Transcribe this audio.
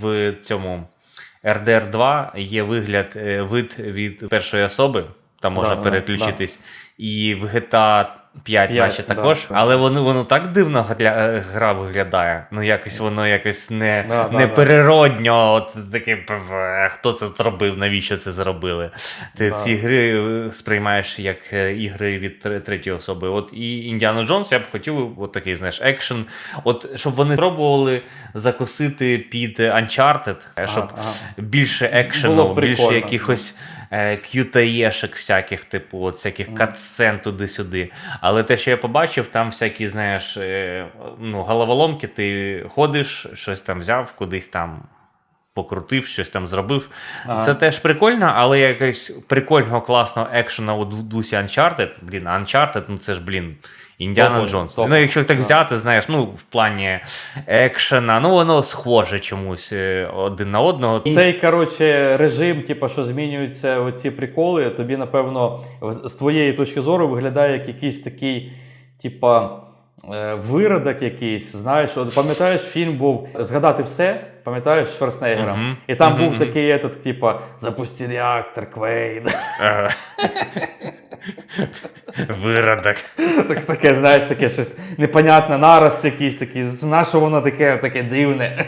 В цьому RDR 2 є вигляд, е, вид від першої особи, там можна Да, да, переключитись. І в GTA 5, П'ять, наче також, да. але воно, воно так дивно гля, гра виглядає. Ну, якось воно якось не, Да, да, непереродньо. От таке, е, хто це зробив, навіщо це зробили? Ти Да. ці гри е, сприймаєш як е, ігри від третьої особи. От і Індіану Джонс я б хотів, от такий, знаєш, екшен. От щоб вони спробували закосити під Uncharted, щоб ага. більше екшену, більше якихось QTE-шек всяких, типу, от всяких катсцен туди-сюди. Але те, що я побачив, там всякі, знаєш, е, ну, головоломки, ти ходиш, щось там взяв, кудись там. Покрутив, щось там зробив. Ага. Це теж прикольно, але якось прикольного класного екшена у дусі Uncharted. Блін, Uncharted, ну це ж, блін, Індіана Джонс. Ну, якщо так взяти, знаєш, ну, в плані екшена, ну воно схоже чомусь е, один на одного. Цей коротше режим, типу, що змінюються оці приколи, тобі, напевно, з твоєї точки зору виглядає як якийсь такий, типа. Е, Виродок якийсь, знаєш, от пам'ятаєш, фільм був Згадати все, пам'ятаєш Шварценеггера? Шварценеггером? Мгм. І там Мгм, був такий, этот, типа, запусти реактор, Квейн. Виродок. Так, таке, знаєш, таке щось непонятне, нараз якийсь такий, на що воно таке, таке дивне.